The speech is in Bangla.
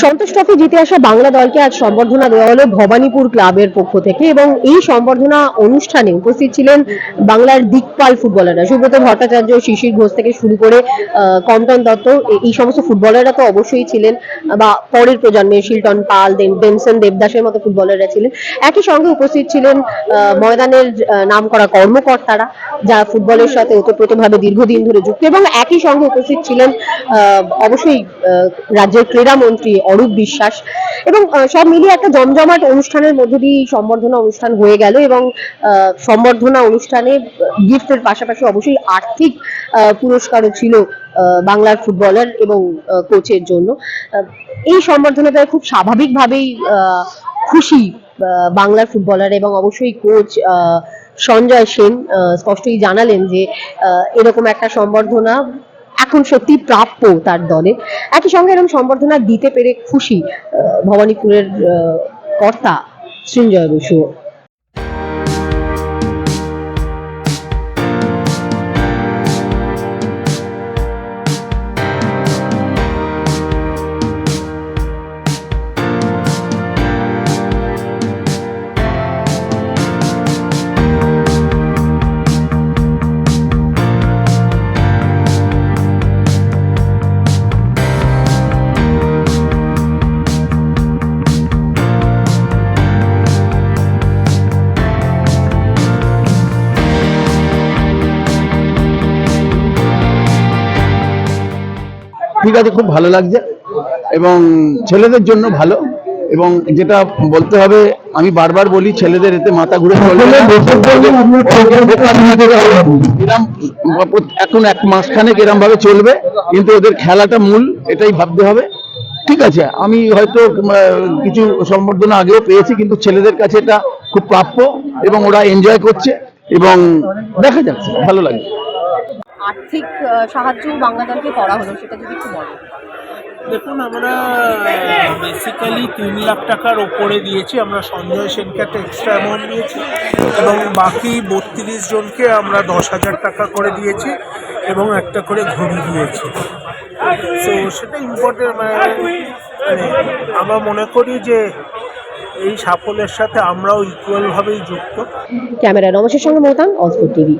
সন্তোষ ট্রফি জিতে আসা বাংলা দলকে আজ সম্বর্ধনা দেওয়া হলো ভবানীপুর ক্লাবের পক্ষ থেকে এবং এই সম্বর্ধনা অনুষ্ঠানে উপস্থিত ছিলেন বাংলার দিকপাল ফুটবলাররা। সুব্রত ভট্টাচার্য, শিশির ঘোষ থেকে শুরু করে কন্টন দত্ত এই সমস্ত ফুটবলাররা তো অবশ্যই ছিলেন, বা পরের প্রজন্মে শিলটন পাল বেনসন, দেবদাসের মতো ফুটবলাররা ছিলেন। একই সঙ্গে উপস্থিত ছিলেন ময়দানের নাম করা কর্মকর্তারা যারা ফুটবলের সাথে ওতপ্রোতভাবে দীর্ঘদিন ধরে যুক্ত এবং একই সঙ্গে উপস্থিত ছিলেন অবশ্যই রাজ্যের ক্রীড়ামন্ত্রী অরূপ বিশ্বাস। এবং সব মিলিয়ে একটা জমজমাট অনুষ্ঠানের মধ্যে দিয়ে সম্বর্ধনা অনুষ্ঠান হয়ে গেল এবং সম্বর্ধনা অনুষ্ঠানে গিফটের পাশাপাশি অবশ্যই আর্থিক পুরস্কারও ছিল বাংলার ফুটবলার এবং কোচের জন্য। এই সম্বর্ধনাটা খুব স্বাভাবিকভাবেই খুশি বাংলার ফুটবলার এবং অবশ্যই কোচ সঞ্জয় সেন স্পষ্টই জানালেন যে এরকম একটা সম্বর্ধনা এখন সত্যি প্রাপ্য তার দলে। একই সঙ্গে এরকম সম্বর্ধনা দিতে পেরে খুশি ভবানীপুরের কর্তা সৃঞ্জয় বসুও। ঠিক আছে খুব ভালো লাগছে। এবং ছেলেদের জন্য ভালো। এবং যেটা বলতে হবে আমি বারবার বলি ছেলেদের এতে মাথা ঘুরে এরম এখন এক মাসখানেক এরম ভাবে চলবে কিন্তু ওদের খেলাটা মূল এটাই ভাবতে হবে। ঠিক আছে আমি হয়তো কিছু সম্বর্ধনা আগেও পেয়েছি কিন্তু ছেলেদের কাছে এটা খুব প্রাপ্য এবং ওরা এনজয় করছে এবং দেখা যাচ্ছে ভালো লাগে আর্থিক সাহায্য বাংলা দলকে করা হলো সেটা যদি একটু বলো দেখুন আমরা বেসিক্যালি তিন লাখ টাকার ওপরে দিয়েছি আমরা সঞ্জয় সেনকে একটা এক্সট্রা অ্যামাউন্ট দিয়েছি এবং বাকি বত্রিশ জনকে আমরা দশ হাজার টাকা করে দিয়েছি এবং একটা করে ঘড়ি দিয়েছি। তো সেটা ইম্পর্টেন্ট মানে মানে আমরা মনে করি যে এই সাফল্যের সাথে আমরাও ইকুয়ালভাবেই যুক্ত। ক্যামেরা রমেশের সঙ্গে মহতান অজপুর টিভি।